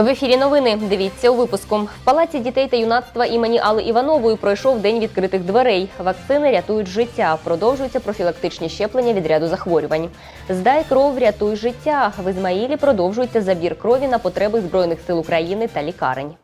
В ефірі новини. Дивіться у випуску. В палаці дітей та юнацтва імені Алли Іванової пройшов день відкритих дверей. Вакцини рятують життя. Продовжуються профілактичні щеплення від ряду захворювань. Здай кров, рятуй життя. В Ізмаїлі продовжується забір крові на потреби збройних сил України та лікарень.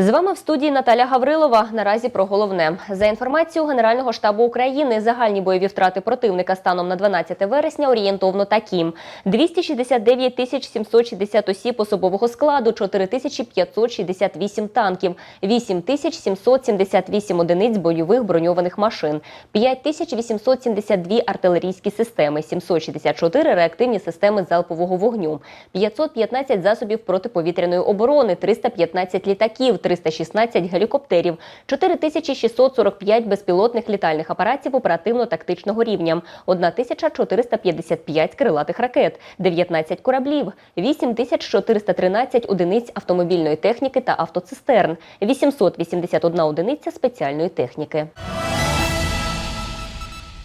З вами в студії Наталя Гаврилова. Наразі про головне за інформацією Генерального штабу України. Загальні бойові втрати противника станом на 12 вересня орієнтовно такі: 269 тисяч 760 осіб особового складу, 4 тисячі 568 танків, 8 тисяч 778 одиниць бойових броньованих машин, 5 тисяч 872 артилерійські системи, 764 реактивні системи залпового вогню, 515 засобів протиповітряної оборони, 315 літаків, 316 гелікоптерів, 4645 безпілотних літальних апаратів оперативно-тактичного рівня, 1455 крилатих ракет, 19 кораблів, 8413 одиниць автомобільної техніки та автоцистерн, 881 одиниця спеціальної техніки.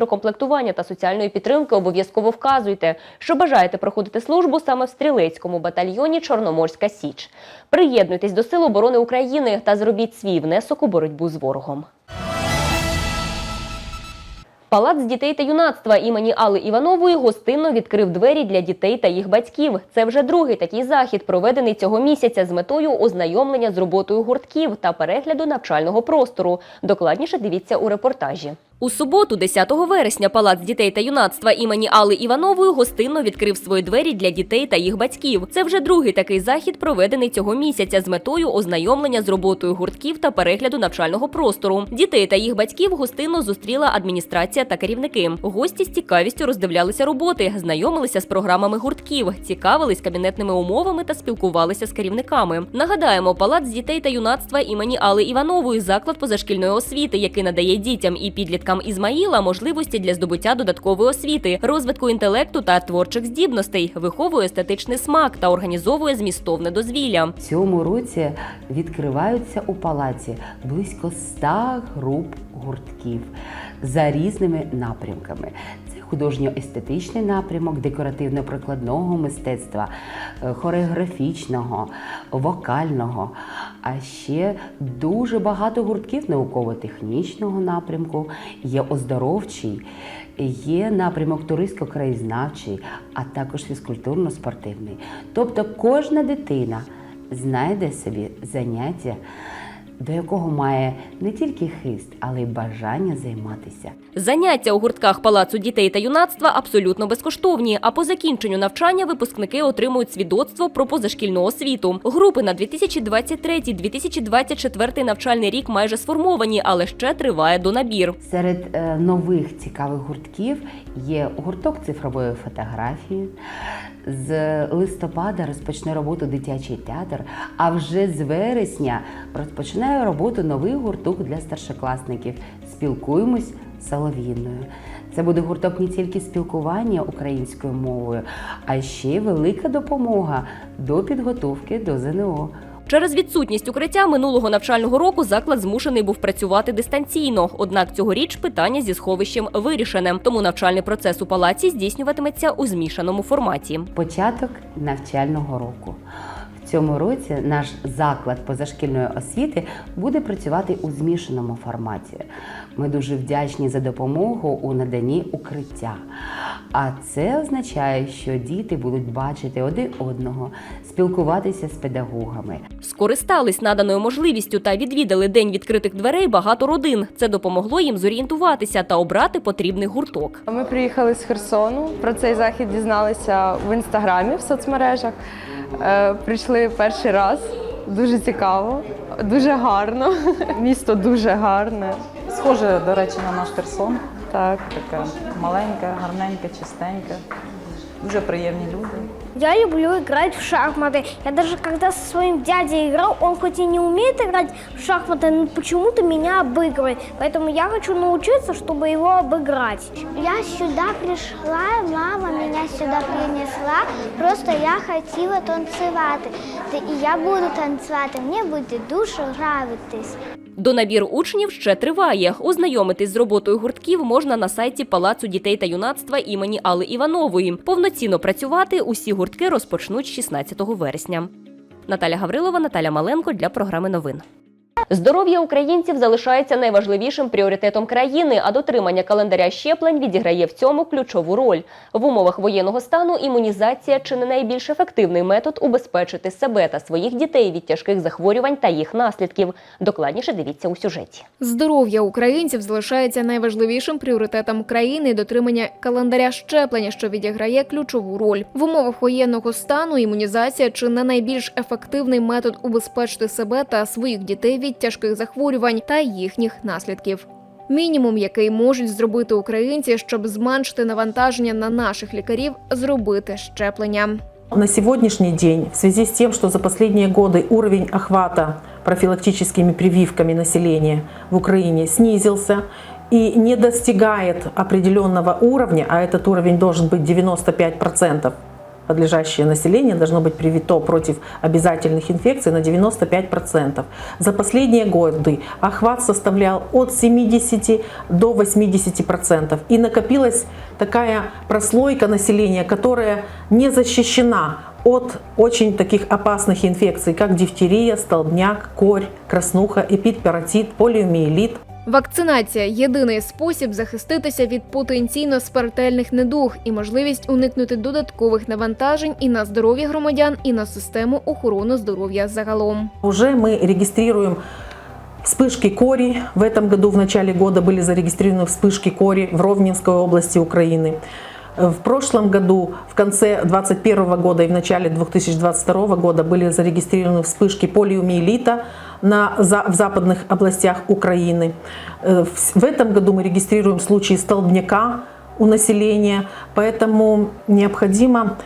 комплектування та соціальної підтримки обов'язково вказуйте, що бажаєте проходити службу саме в стрілецькому батальйоні Чорноморська Січ. Приєднуйтесь до Сил оборони України та зробіть свій внесок у боротьбу з ворогом. Палац дітей та юнацтва імені Алли Іванової гостинно відкрив двері для дітей та їх батьків. Це вже другий такий захід, проведений цього місяця з метою ознайомлення з роботою гуртків та перегляду навчального простору. Докладніше дивіться у репортажі. У суботу, 10 вересня, Палац дітей та юнацтва імені Алли Іванової гостинно відкрив свої двері для дітей та їх батьків. Це вже другий такий захід, проведений цього місяця з метою ознайомлення з роботою гуртків та перегляду навчального простору. Дітей та їх батьків гостинно зустріла адміністрація та керівники. Гості з цікавістю роздивлялися роботи, знайомилися з програмами гуртків, цікавились кабінетними умовами та спілкувалися з керівниками. Нагадаємо, Палац дітей та юнацтва імені Алли Іванової заклад позашкільної освіти, який надає дітям і підліткам Ізмаїла можливості для здобуття додаткової освіти, розвитку інтелекту та творчих здібностей, виховує естетичний смак та організовує змістовне дозвілля. Цьому році відкриваються у палаці близько 100 груп гуртків за різними напрямками. Художньо-естетичний напрямок декоративно-прикладного мистецтва, е, хореографічного, вокального, а ще дуже багато гуртків науково-технічного напрямку, є оздоровчий, є напрямок туристсько-краєзнавчий, а також фізкультурно-спортивний. Тобто кожна дитина знайде собі заняття, до якого має не тільки хист, але й бажання займатися. Заняття у гуртках Палацу дітей та юнацтва абсолютно безкоштовні. А по закінченню навчання випускники отримують свідоцтво про позашкільну освіту. Групи на 2023-2024 навчальний рік майже сформовані, але ще триває донабір. Серед е, нових цікавих гуртків є гурток цифрової фотографії. З листопада розпочне роботу дитячий театр, а вже з вересня розпочинає роботу новий гурток для старшокласників. Спілкуємось з Солов'їною. Це буде гурток не тільки спілкування українською мовою, а ще й велика допомога до підготовки до ЗНО. Через відсутність укриття минулого навчального року заклад змушений був працювати дистанційно. Однак цьогоріч питання зі сховищем вирішене. Тому навчальний процес у палаці здійснюватиметься у змішаному форматі. Початок навчального року. Цьому році наш заклад позашкільної освіти буде працювати у змішаному форматі. Ми дуже вдячні за допомогу у наданні укриття. А це означає, що діти будуть бачити один одного, спілкуватися з педагогами. Скористались наданою можливістю та відвідали день відкритих дверей багато родин. Це допомогло їм зорієнтуватися та обрати потрібний гурток. Ми приїхали з Херсону. Про цей захід дізналися в інстаграмі в соцмережах. Е, Прийшли перший раз. Дуже цікаво, дуже гарно. Місто дуже гарне. Схоже, до речі, на наш Херсон. Так. Таке маленьке, гарненьке, чистеньке. Дуже приємні люди. Я люблю играть в шахматы. Я даже когда со своим дядей играл, он хоть и не умеет играть в шахматы, но почему-то меня обыгрывает. Поэтому я хочу научиться, чтобы его обыграть. Я сюда пришла, мама меня сюда принесла. Просто я хотела танцевать. І я буду танцювати. Мені буде дуже нравитись. До набір учнів ще триває. Ознайомитись з роботою гуртків можна на сайті Палацу дітей та юнацтва імені Алли Іванової. Повноцінно працювати усі гуртки розпочнуть 16 вересня. Наталя Гаврилова, Наталя Маленко для програми новин. Здоров'я українців залишається найважливішим пріоритетом країни, а дотримання календаря щеплень відіграє в цьому ключову роль. В умовах воєнного стану імунізація чи не найбільш ефективний метод убезпечити себе та своїх дітей від тяжких захворювань та їх наслідків. Докладніше дивіться у сюжеті. Здоров'я українців залишається найважливішим пріоритетом країни дотримання календаря щеплення, що відіграє ключову роль в умовах воєнного стану. Імунізація чи не найбільш ефективний метод убезпечити себе та своїх дітей від тяжких захворювань та їхніх наслідків. Мінімум, який можуть зробити українці, щоб зменшити навантаження на наших лікарів, зробити щеплення. На сегодняшний день, в связи с тем, что за последние годы уровень охвата профилактическими прививками населения в Украине снизился и не достигает определенного уровня, а этот уровень должен быть 95%, подлежащее население должно быть привито против обязательных инфекций на 95%. За последние годы охват составлял от 70 до 80%. И накопилась такая прослойка населения, которая не защищена от очень таких опасных инфекций, как дифтерия, столбняк, корь, краснуха, эпидперотит, полиомиелит. Вакцинація єдиний спосіб захиститися від потенційно смертельних недуг і можливість уникнути додаткових навантажень і на здоров'я громадян, і на систему охорони здоров'я загалом. Уже мы регистрируем вспышки кори. В этом году, в начале года, были зарегистрированы вспышки кори в Ровненской области Украины. В прошлом году, в конце 2021 года и в начале 2022 года были зарегистрированы вспышки полиомиелита на, за- в западных областях Украины. Э, В в этом году мы регистрируем случаи столбняка у населения, поэтому необходимо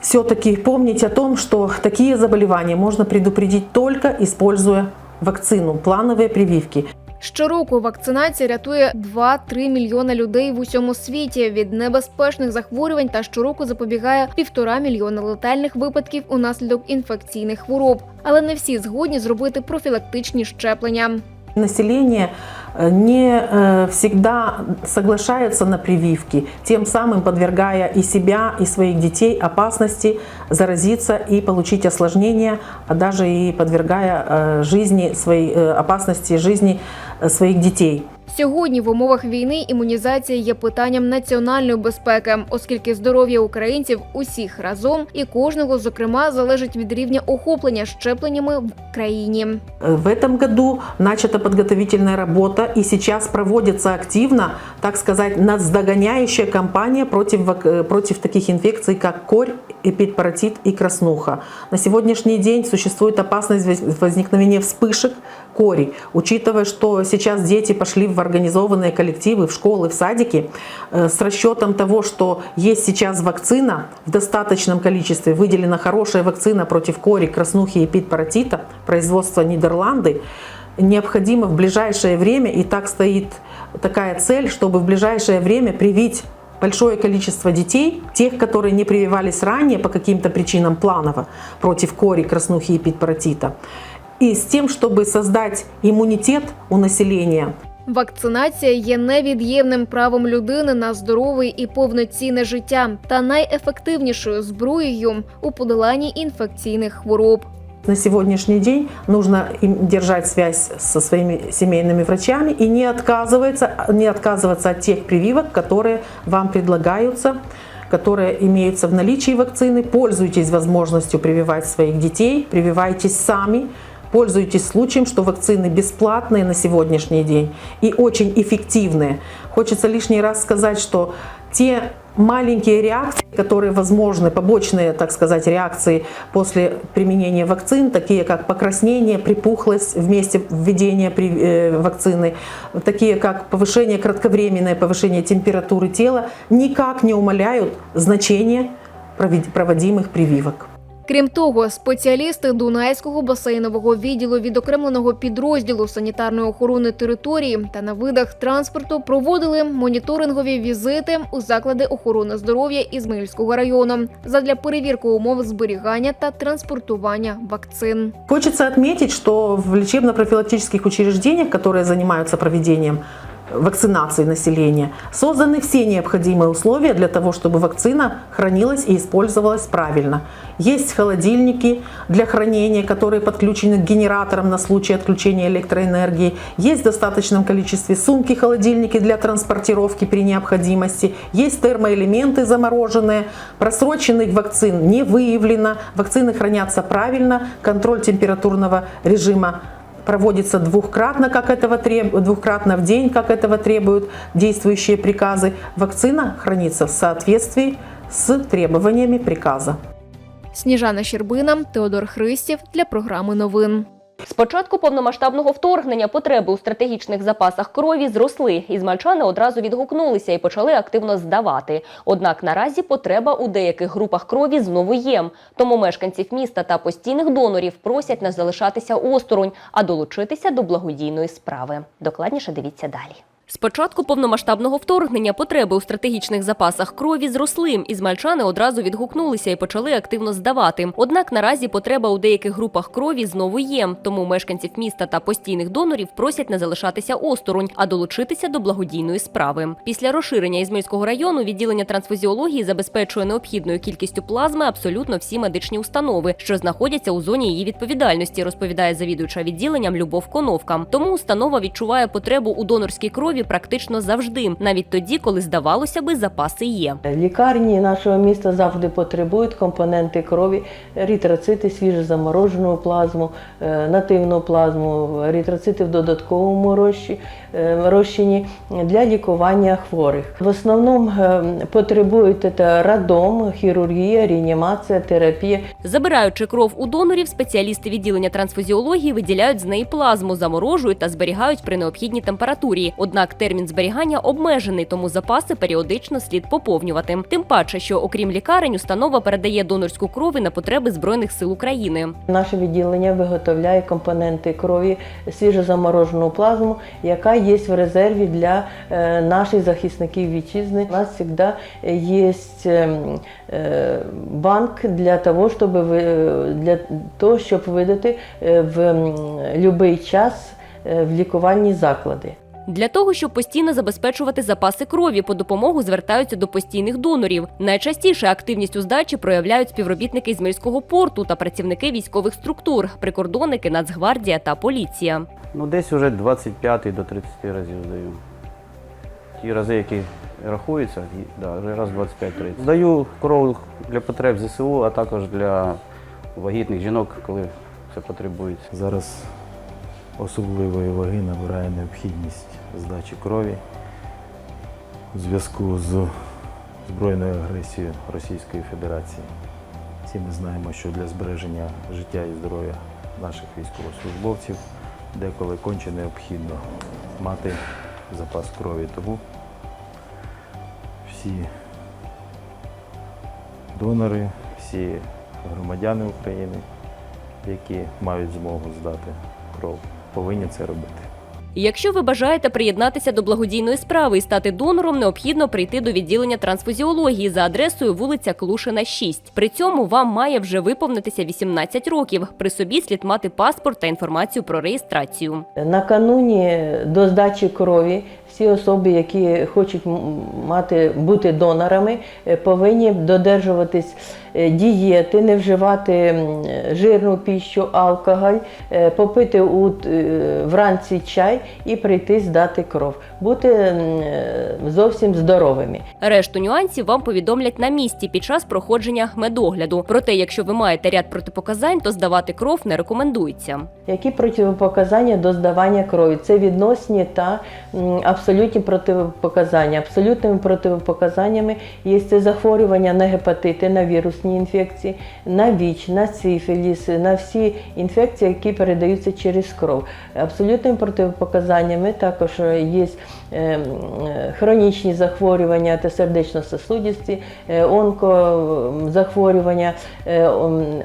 все-таки помнить о том, что такие заболевания можно предупредить только используя вакцину, плановые прививки. Щороку вакцинація рятує 2-3 мільйона людей в усьому світі від небезпечних захворювань та щороку запобігає півтора мільйона летальних випадків унаслідок інфекційних хвороб. Але не всі згодні зробити профілактичні щеплення. Население э, не э, всегда соглашается на прививки, тем самым подвергая и себя, и своих детей опасности заразиться и получить осложнения, а даже и подвергая э, жизни своей, э, опасности жизни э, своих детей. Сьогодні в умовах війни імунізація є питанням національної безпеки, оскільки здоров'я українців усіх разом і кожного, зокрема, залежить від рівня охоплення щепленнями в країні. Э, В этом году начата подготовительная работа и сейчас проводится активно, так сказать, наздогоняющая кампания против, вак- э, против таких инфекций, как корь, эпидпаратит и краснуха. На сегодняшний день существует опасность воз- возникновения вспышек кори. Учитывая, что сейчас дети пошли в организованные коллективы, в школы, в садики, э, с расчетом того, что есть сейчас вакцина в достаточном количестве, выделена хорошая вакцина против кори, краснухи и эпидпаратита, производства Нидерланды, необходимо в ближайшее время, и так стоит такая цель, чтобы в ближайшее время привить большое количество детей, тех, которые не прививались ранее по каким-то причинам планово против кори, краснухи и эпидпаратита, и с тем, чтобы создать иммунитет у населения Вакцинація є невід'ємним правом людини на здорове і повноцінне життя та найефективнішою зброєю у подоланні інфекційних хвороб. На сегодняшний день нужно им держать связь со своими семейными врачами и не отказываться, не отказываться от тех прививок, которые вам предлагаются, которые имеются в наличии вакцины. Пользуйтесь возможностью прививать своих детей, прививайтесь сами, Пользуйтесь случаем, что вакцины бесплатные на сегодняшний день и очень эффективные. Хочется лишний раз сказать, что те маленькие реакции, которые возможны, побочные, так сказать, реакции после применения вакцин, такие как покраснение, припухлость вместе введения э, вакцины, такие как повышение, кратковременное повышение температуры тела, никак не умаляют значение проводимых прививок. Крім того, спеціалісти Дунайського басейнового відділу відокремленого підрозділу санітарної охорони території та на видах транспорту проводили моніторингові візити у заклади охорони здоров'я Ізмаїльського району задля перевірки умов зберігання та транспортування вакцин. Хочется отметить, что в лечебно-профилактических учреждениях, которые занимаются проведением вакцинации населения, созданы все необходимые условия для того, чтобы вакцина хранилась и использовалась правильно. Есть холодильники для хранения, которые подключены к генераторам на случай отключения электроэнергии. Есть в достаточном количестве сумки, холодильники для транспортировки при необходимости. Есть термоэлементы замороженные. Просроченных вакцин не выявлено. Вакцины хранятся правильно. Контроль температурного режима проводится двухкратно, как этого треб... двухкратно в день, как этого требуют действующие приказы. Вакцина хранится в соответствии с требованиями приказа. Сніжана Щербина, Теодор Христів для програми новин. З початку повномасштабного вторгнення потреби у стратегічних запасах крові зросли. Ізмальчани одразу відгукнулися і почали активно здавати. Однак наразі потреба у деяких групах крові знову є. Тому мешканців міста та постійних донорів просять не залишатися осторонь, а долучитися до благодійної справи. Докладніше дивіться далі. З початку повномасштабного вторгнення потреби у стратегічних запасах крові зросли. Ізмальчани одразу відгукнулися і почали активно здавати. Однак наразі потреба у деяких групах крові знову є. Тому мешканців міста та постійних донорів просять не залишатися осторонь, а долучитися до благодійної справи. Після розширення Ізмельського району відділення трансфузіології забезпечує необхідною кількістю плазми абсолютно всі медичні установи, що знаходяться у зоні її відповідальності, розповідає завідувача відділенням Любов Коновка. Тому установа відчуває потребу у донорській крові практично завжди, навіть тоді, коли здавалося би, запаси є. Лікарні нашого міста завжди потребують компоненти крові, еритроцити, свіжозаморожену плазму, е, нативну плазму, рітроцити в додатковому розчі- розчині для лікування хворих. В основному е, потребують це радом, хірургія, реанімація, терапія. Забираючи кров у донорів, спеціалісти відділення трансфузіології виділяють з неї плазму, заморожують та зберігають при необхідній температурі. Однак термін зберігання обмежений, тому запаси періодично слід поповнювати. Тим паче, що окрім лікарень, установа передає донорську кров на потреби збройних сил України. Наше відділення виготовляє компоненти крові, свіжозаморожену плазму, яка є в резерві для е, наших захисників вітчизни. У нас завжди є е, банк для того, щоб ви- для того, щоб видати в будь-який час в лікувальні заклади. Для того, щоб постійно забезпечувати запаси крові, по допомогу звертаються до постійних донорів. Найчастіше активність у здачі проявляють співробітники Ізмельського порту та працівники військових структур, прикордонники, Нацгвардія та поліція. Ну, десь вже 25 до 30 разів здаю. Ті рази, які рахуються, да, вже раз 25-30. Здаю кров для потреб ЗСУ, а також для вагітних жінок, коли це потребується. Зараз особливої ваги набирає необхідність здачі крові у зв'язку з збройною агресією Російської Федерації. Всі ми знаємо, що для збереження життя і здоров'я наших військовослужбовців деколи конче необхідно мати запас крові. Тому всі донори, всі громадяни України, які мають змогу здати кров, повинні це робити. Якщо ви бажаєте приєднатися до благодійної справи і стати донором, необхідно прийти до відділення трансфузіології за адресою вулиця Клушина, 6. При цьому вам має вже виповнитися 18 років. При собі слід мати паспорт та інформацію про реєстрацію. Накануні до здачі крові всі особи, які хочуть мати бути донорами, е, повинні додержуватись е, дієти, не вживати жирну піщу, алкоголь, е, попити у, вранці чай і прийти здати кров, бути зовсім здоровими. Решту нюансів вам повідомлять на місці під час проходження медогляду. Проте, якщо ви маєте ряд протипоказань, то здавати кров не рекомендується. Які протипоказання до здавання крові? Це відносні та м, абсолютні протипоказання. Абсолютними противопоказаннями є це захворювання на гепатити, на вірусні інфекції, на ВІЧ, на сифіліс, на всі інфекції, які передаються через кров. Абсолютними противопоказаннями також є е, е, хронічні захворювання та сердечно-сосудисті, е, онкозахворювання, е,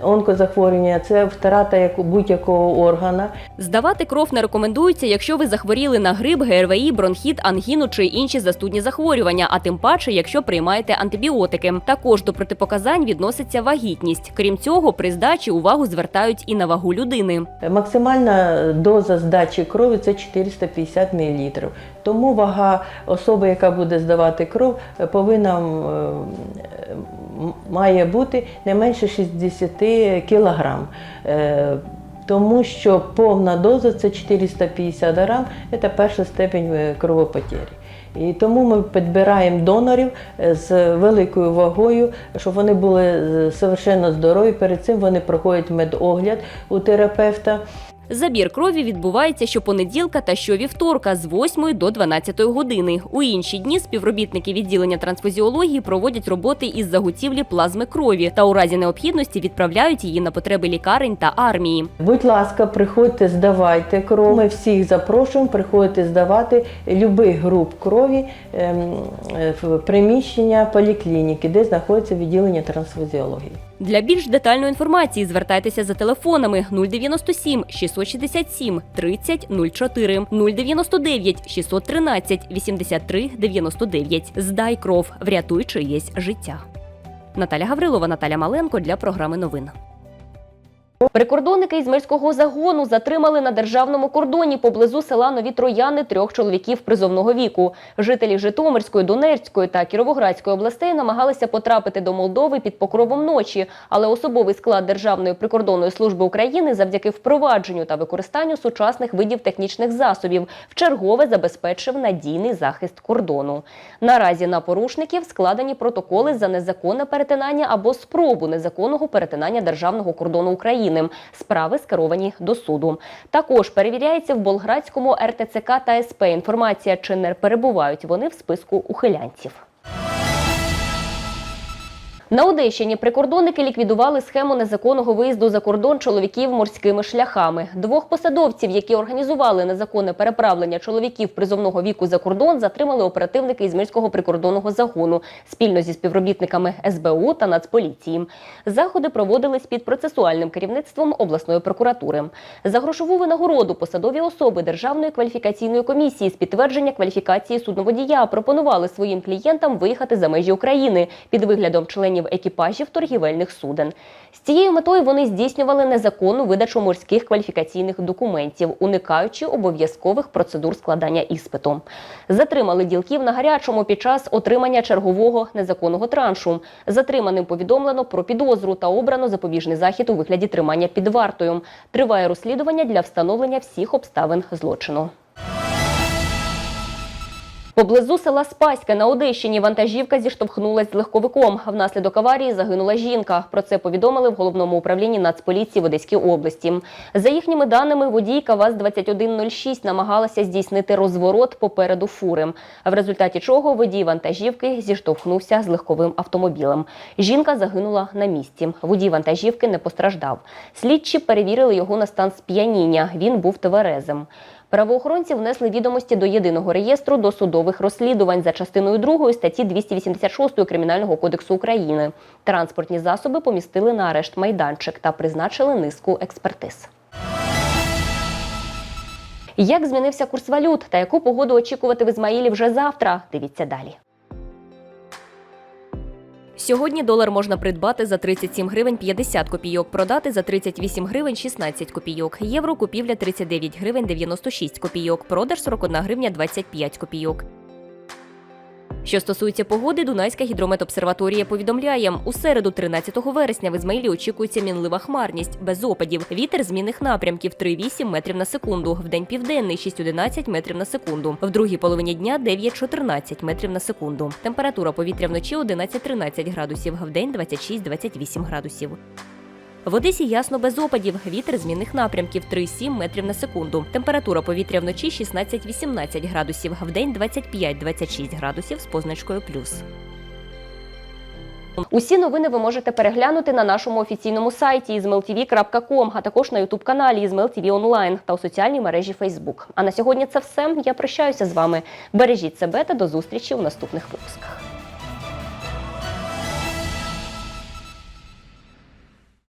онкозахворювання це втрата будь-якого органа. Здавати кров не рекомендується, якщо ви захворіли на грип, ГРВІ, бронхіт, ангіну чи інші застудні захворювання, а тим паче, якщо приймаєте антибіотики. Також до протипоказань відноситься вагітність. Крім цього, при здачі увагу звертають і на вагу людини. Максимальна доза здачі крові це 450 мл. Тому вага особи, яка буде здавати кров, е, повинна е, має бути не менше 60 кг. Тому що повна доза це 450 грам, це перша степень е, кровопотері. І тому ми підбираємо донорів е, з великою вагою, щоб вони були е, совершенно здорові. Перед цим вони проходять медогляд у терапевта. Забір крові відбувається щопонеділка та щовівторка з 8 до 12 години. У інші дні співробітники відділення трансфузіології проводять роботи із заготівлі плазми крові та у разі необхідності відправляють її на потреби лікарень та армії. Будь ласка, приходьте, здавайте кров. Ми всіх запрошуємо, приходьте здавати любих груп крові ем, е, в приміщення поліклініки, де знаходиться відділення трансфузіології. Для більш детальної інформації звертайтеся за телефонами 097 667 30 04, 099 613 83 99. Здай кров, врятуй чиєсь життя. Наталя Гаврилова, Наталя Маленко для програми новин. Прикордонники із мирського загону затримали на державному кордоні поблизу села Нові Трояни трьох чоловіків призовного віку. Жителі Житомирської, Донецької та Кіровоградської областей намагалися потрапити до Молдови під покровом ночі, але особовий склад Державної прикордонної служби України завдяки впровадженню та використанню сучасних видів технічних засобів вчергове забезпечив надійний захист кордону. Наразі на порушників складені протоколи за незаконне перетинання або спробу незаконного перетинання державного кордону України. Справи скеровані до суду. Також перевіряється в Болградському РТЦК та СП інформація, чи не перебувають вони в списку ухилянців. На Одещині прикордонники ліквідували схему незаконного виїзду за кордон чоловіків морськими шляхами. Двох посадовців, які організували незаконне переправлення чоловіків призовного віку за кордон, затримали оперативники із мирського прикордонного загону спільно зі співробітниками СБУ та Нацполіції. Заходи проводились під процесуальним керівництвом обласної прокуратури. За грошову винагороду посадові особи Державної кваліфікаційної комісії з підтвердження кваліфікації судноводія пропонували своїм клієнтам виїхати за межі України під виглядом членів екіпажів торгівельних суден. З цією метою вони здійснювали незаконну видачу морських кваліфікаційних документів, уникаючи обов'язкових процедур складання іспиту. Затримали ділків на гарячому під час отримання чергового незаконного траншу. Затриманим повідомлено про підозру та обрано запобіжний захід у вигляді тримання під вартою. Триває розслідування для встановлення всіх обставин злочину. Поблизу села Спаська на Одещині вантажівка зіштовхнулась з легковиком. Внаслідок аварії загинула жінка. Про це повідомили в головному управлінні Нацполіції в Одеській області. За їхніми даними, водійка ВАЗ-2106 намагалася здійснити розворот попереду фури, в результаті чого водій вантажівки зіштовхнувся з легковим автомобілем. Жінка загинула на місці. Водій вантажівки не постраждав. Слідчі перевірили його на стан сп'яніння. Він був тверезим. Правоохоронці внесли відомості до єдиного реєстру досудових розслідувань за частиною 2 статті 286 Кримінального кодексу України. Транспортні засоби помістили на арешт майданчик та призначили низку експертиз. Як змінився курс валют та яку погоду очікувати в Ізмаїлі вже завтра? Дивіться далі. Сьогодні долар можна придбати за 37 гривень 50 копійок, продати за 38 гривень 16 копійок. Євро купівля 39 гривень 96 копійок, продаж 41 гривня 25 копійок. Що стосується погоди, Дунайська гідрометобсерваторія повідомляє, у середу, 13 вересня, в Ізмаїлі очікується мінлива хмарність без опадів. Вітер змінних напрямків 3,8 метрів на секунду. В день південний 6,11 метрів на секунду. В другій половині дня 9,14 метрів на секунду. Температура повітря вночі 11-13 градусів, в день 26-28 градусів. В Одесі ясно без опадів. Вітер змінних напрямків 3,7 метрів на секунду. Температура повітря вночі 16-18 градусів, в день 25-26 градусів з позначкою плюс. Усі новини ви можете переглянути на нашому офіційному сайті izmailtv.com, а також на ютуб каналі izmailtv онлайн та у соціальній мережі Facebook. А на сьогодні це все. Я прощаюся з вами. Бережіть себе та до зустрічі у наступних випусках.